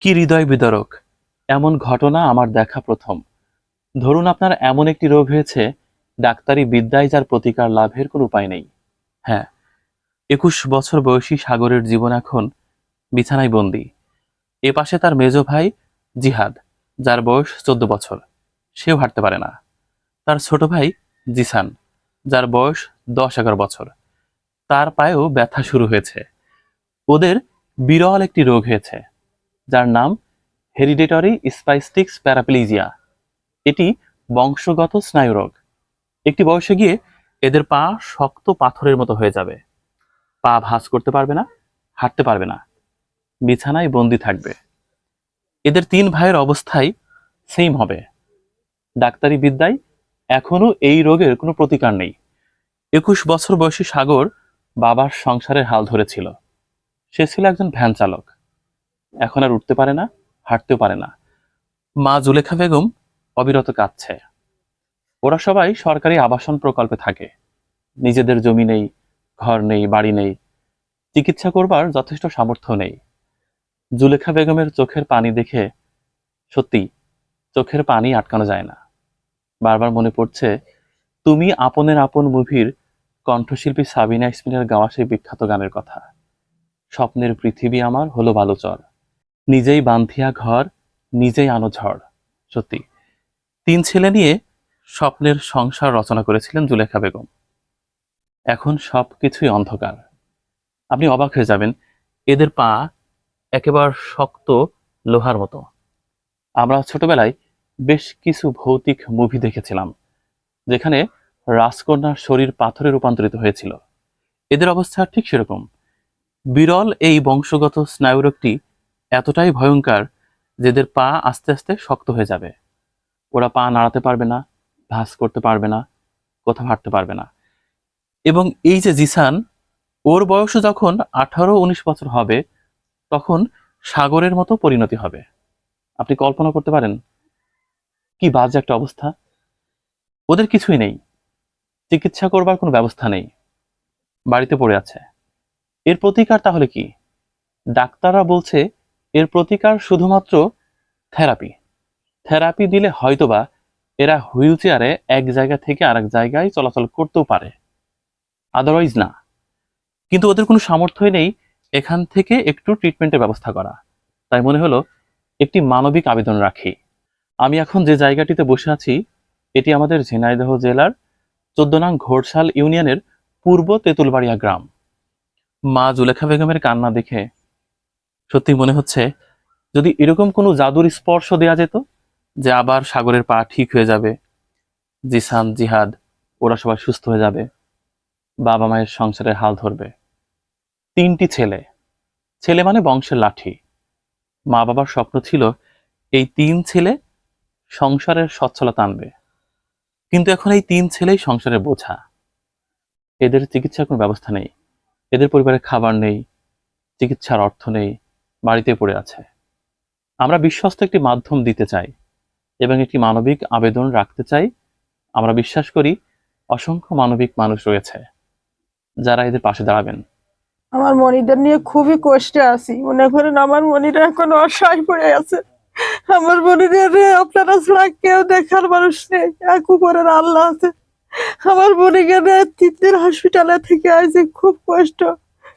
কি হৃদয় বিদারক? এমন ঘটনা আমার দেখা প্রথম। ধরুন আপনার এমন একটি রোগ হয়েছে, ডাক্তারি বিদ্যায় যার প্রতিকার লাভের কোনো উপায় নেই। হ্যাঁ একুশ বছর বয়সী সাগরের জীবন এখন বিছানায় বন্দি। এ পাশে তার মেজ ভাই জিহাদ, যার বয়স চোদ্দ বছর। সেও হাঁটতে পারে না। তার ছোট ভাই জিসান, যার বয়স দশ এগারো বছর। তার পায়েও ব্যথা শুরু হয়েছে। ওদের বিরল একটি রোগ হয়েছে। যার নাম হেরিডেটরি স্পাইস্টিক্স প্যারাপ্লিজিয়া এটি বংশগত স্নায়ুরোগ একটি বয়সে গিয়ে এদের পা শক্ত পাথরের মতো হয়ে যাবে। পা ভাঁজ করতে পারবে না, হাঁটতে পারবে না। বিছানায় বন্দি থাকবে। এদের তিন ভাইয়ের অবস্থাই সেম হবে। ডাক্তারি বিদ্যায় এখনও এই রোগের কোনো প্রতিকার নেই। একুশ বছর বয়সী সাগর বাবার সংসারের হাল ধরেছিল। সে ছিল একজন ভ্যান চালক। এখন আর উঠতে পারে না, হাঁটতেও পারে না। মা জুলেখা বেগম অবিরত কাঁদছে। ওরা সবাই সরকারি আবাসন প্রকল্পে থাকে। নিজেদের জমি নেই, ঘর নেই, বাড়ি নেই। চিকিৎসা করবার যথেষ্ট সামর্থ্য নেই। জুলেখা বেগমের চোখের পানি দেখে সত্যি চোখের পানি আটকানো যায় না। বারবার মনে পড়ছে, তুমি আপনের আপন মুভির কণ্ঠশিল্পী সাবিনা ইসমিনের গাওয়া সেই বিখ্যাত গানের কথা। স্বপ্নের পৃথিবী আমার হলো বালুচর নিজেই বান্ধিয়া ঘর, নিজেই আনো ঝড় সত্যি, তিন ছেলে নিয়ে স্বপ্নের সংসার রচনা করেছিলেন জুলেখা বেগম। এখন সব কিছুই অন্ধকার। আপনি অবাক হয়ে যাবেন, এদের পা একেবারে শক্ত লোহার মতো। আমরা ছোটবেলায় বেশ কিছু ভৌতিক মুভি দেখেছিলাম, যেখানে রাজকন্যার শরীর পাথরে রূপান্তরিত হয়েছিল। এদের অবস্থা ঠিক সেরকম। বিরল এই বংশগত স্নায়ুরোগটি এতটাই ভয়ঙ্কর যেদের পা আস্তে আস্তে শক্ত হয়ে যাবে। ওরা পা নাড়াতে পারবে না ভাস করতে পারবে না, কোথাও হাঁটতে পারবে না। এবং এই যে জিসান, ওর বয়সও যখন আঠারো উনিশ বছর হবে, তখন সাগরের মতো পরিণতি হবে। আপনি কল্পনা করতে পারেন, কি বাজে একটা অবস্থা। ওদের কিছুই নেই, চিকিৎসা করবার কোনো ব্যবস্থা নেই, বাড়িতে পড়ে আছে। এর প্রতিকার তাহলে কি? ডাক্তাররা বলছে এর প্রতিকার শুধুমাত্র থেরাপি। থেরাপি দিলে হয়তোবা এরা হুইল চেয়ারে এক জায়গা থেকে আরেক জায়গায় চলাচল করতেও পারে। আদারওয়াইজ না। কিন্তু ওদের কোনো সামর্থ্যই নেই এখান থেকে একটু ট্রিটমেন্টের ব্যবস্থা করা। তাই মনে হলো একটি মানবিক আবেদন রাখি। আমি এখন যে জায়গাটিতে বসে আছি, এটি আমাদের ঝিনাইদহ জেলার চোদ্দ নং ঘোড়শাল ইউনিয়নের পূর্ব তেঁতুলবাড়িয়া গ্রাম। মা জুলেখা বেগমের কান্না দেখে সত্যি মনে হচ্ছে যদি এরকম কোনো জাদুর স্পর্শ দেয়া যেত যে আবার সাগরের পা ঠিক হয়ে যাবে, জিসান, জিহাদ, ওরা সবাই সুস্থ হয়ে যাবে, বাবা মায়ের সংসারের হাল ধরবে। তিনটি ছেলে। ছেলে মানে বংশের লাঠি। মা বাবার স্বপ্ন ছিল এই তিন ছেলে সংসারের সচ্ছলতা আনবে। কিন্তু এখন এই তিন ছেলেই সংসারের বোঝা। এদের চিকিৎসার কোনো ব্যবস্থা নেই। এদের পরিবারে খাবার নেই। চিকিৎসার অর্থ নেই। বাড়িতে পড়ে আছে। আমরা বিশ্বস্ত একটি মাধ্যম দিতে চাই এবং একটি মানবিক আবেদন রাখতে চাই। আমরা বিশ্বাস করি অসংখ্য মানবিক মানুষ রয়েছে যারা এদের পাশে দাঁড়াবেন। আমার মনিদের নিয়ে খুবই কষ্টে আছি। মনে করেন আমার মনিরা এখন অসহায় পড়ে আছে। আমার মনিদের, আপনারা ছাড়া কেউ দেখার মানুষ নেই। এক উপরের আল্লাহ আছে। আমার বোনিকে তিন দিন হসপিটালে থেকে আছে খুব কষ্ট।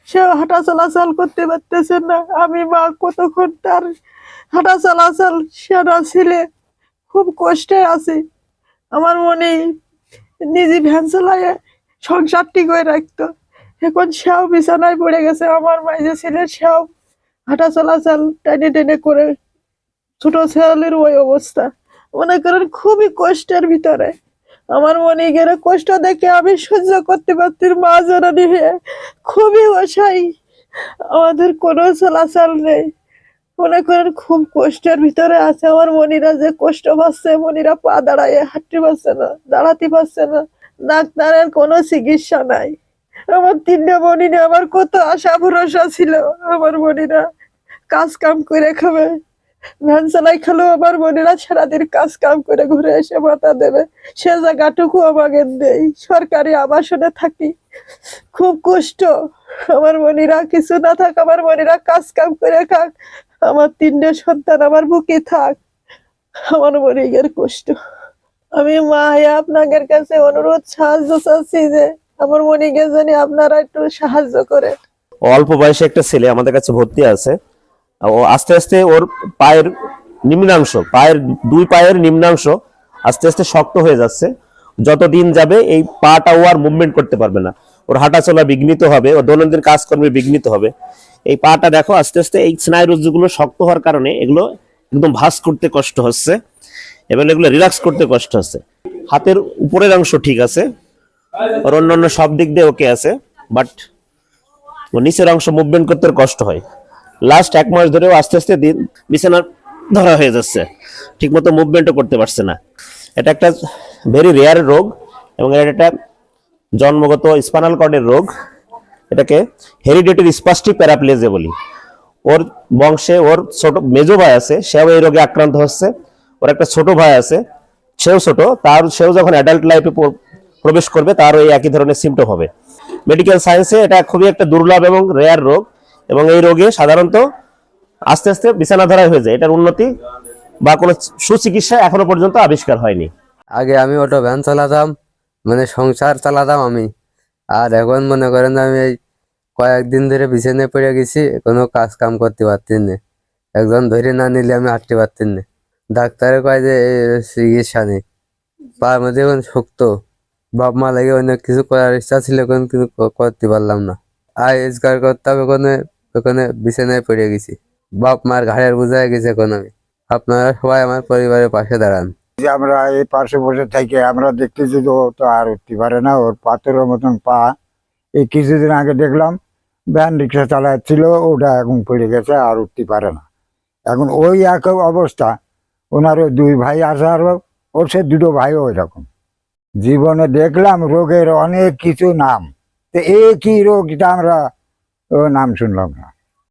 সে হাঁটা চলাচল করতে পারতেছে না। আমি মা কতক্ষণ তার হাঁটা চলাচল সেটা ছিলে খুব কষ্টে আছি। আমার মনে নিজে ভ্যান চালায় সংসারটি করে রাখতো। এখন সেও বিছানায় পড়ে গেছে। আমার মাইজে ছেলে সেও হাঁটা চলাচল টেনে টেনে করে ছোট ছেলের ওই অবস্থা। মনে করেন খুবই কষ্টের ভিতরে। আমার মনে গেলে কষ্ট দেখে আমি সহ্য করতে পারছি মা হয়ে খুবই অসাই আমাদের কোনো চলাচল নেই। মনে করেন খুব কষ্টের ভিতরে আছে। আমার মনিরা যে কষ্ট পাচ্ছে, মনিরা পা দাঁড়ায় হাঁটতে পারছে না, দাঁড়াতে পারছে না। ডাক্তারের কোনো চিকিৎসা নাই। আমার তিনটে বোনিনে আমার কত আশা ভরসা ছিল। আমার বোনেরা কাজ কাম করে খাবে। ভ্যান চালাই খেলেও আমার বোনেরা সারাদিন কাজ কাম করে ঘুরে এসে মাথা দেবে। সে জায়গাটুকু আমাকে দেই। সরকারি আবাসনে থাকি। খুব কষ্ট। আমার বোনেরা কিছু না থাক, আমার বোনেরা কাজ কাম করে খাক। আমার তিনটে সন্তান আমার বুকে থাক। আমার মনিকের কষ্ট। আমি মা আপনাদের কাছে অনুরোধ, সাহায্য চাচ্ছি যে আমার মনিকে জানি আপনারা একটু সাহায্য করেন। অল্প বয়সে একটা ছেলে আমাদের কাছে ভর্তি আছে। ও আস্তে আস্তে ওর পায়ের নিম্নাংশ, পায়ের দুই পায়ের নিম্নাংশ আস্তে আস্তে শক্ত হয়ে যাচ্ছে। যত দিন যাবে এই পাটা ও আর মুভমেন্ট করতে পারবে না। ওর হাঁটা চলা বিঘ্নিত হবে, ও দৈনন্দিন কাজকর্মে বিঘ্নিত হবে। এই পাটা দেখো, আস্তে আস্তে এই স্নায়ুরজ্জুগুলো শক্ত হওয়ার কারণে এগুলো একদম ভাস করতে কষ্ট হচ্ছে। এবং এগুলো রিল্যাক্স করতে কষ্ট হচ্ছে। হাতের উপরের অংশ ঠিক আছে ওর অন্যান্য সব দিক দিয়ে ওকে আছে বাট নিচের অংশ মুভমেন্ট করতে কষ্ট হয়। লাস্ট এক মাস ধরেও আস্তে আস্তে দিন বিছানা ধরা হয়ে যাচ্ছে। ঠিকমতো মুভমেন্টও করতে পারছে না। এটা একটা ভেরি রেয়ার রোগ এবং এটা একটা জন্মগত স্পানাল কর্ডের রোগ। এটাকে হেরিডেটারি স্পাস্টিক প্যারাপ্লেজে বলি। ওর বংশে ওর ছোট মেজো ভাই আছে, সেও এই রোগে আক্রান্ত হচ্ছে। ওর একটা ছোট ভাই আছে, সেও ছোট। তার, সেও যখন অ্যাডাল্ট লাইফে প্রবেশ করবে, তারও এই একই ধরনের সিমটম হবে। মেডিকেল সায়েন্সে এটা খুবই একটা দুর্লভ এবং রেয়ার রোগ। এবং এই রোগে সাধারণত আস্তে আস্তে বিছানা ধরা হয়ে যায়। এটার উন্নতি বা কোনো সুচিকিৎসা এখনও পর্যন্ত আবিষ্কার হয়নি। আগে আমি অটো ভ্যান চালাতাম মানে সংসার চালাতাম আমি। আর এখন মনে করেন আমি এই কয়েকদিন ধরে বিছানায় পড়ে গেছি, কোনো কাজ কাম করতে পারতেন না। একজন ধরে না নিলে আমি হাঁটতে পারতেন না। ডাক্তারে কয় যে চিকিৎসা নেই। পায়ের মধ্যে এখন শক্ত। বাপ মা লাগে অনেক কিছু করার ইচ্ছা ছিল এখন কিন্তু করতে পারলাম না। আয় রোজগার করতাম ওখানে ওখানে বিছানায় পড়ে গেছি। বাপ মার ঘাড়ের বোঝায় গেছে এখন আমি আপনারা সবাই আমার পরিবারের পাশে দাঁড়ান। যে আমরা এই পাশে বসে থেকে আমরা দেখতেছি ও তো আর উঠতে পারে না, ওর পাথরের মতন পা। এই কিছুদিন আগে দেখলাম, ভ্যান রিক্সা চালাচ্ছিল, ওটা এখন পড়ে গেছে, আর উঠতে পারে না। এখন ওই এক অবস্থা। ওনারও দুই ভাই আছে আর ওর সে দুটো ভাইও ওই রকম। জীবনে দেখলাম রোগের অনেক কিছু নাম। তো এই কি রোগ, এটা আমরা ও নাম শুনলাম না।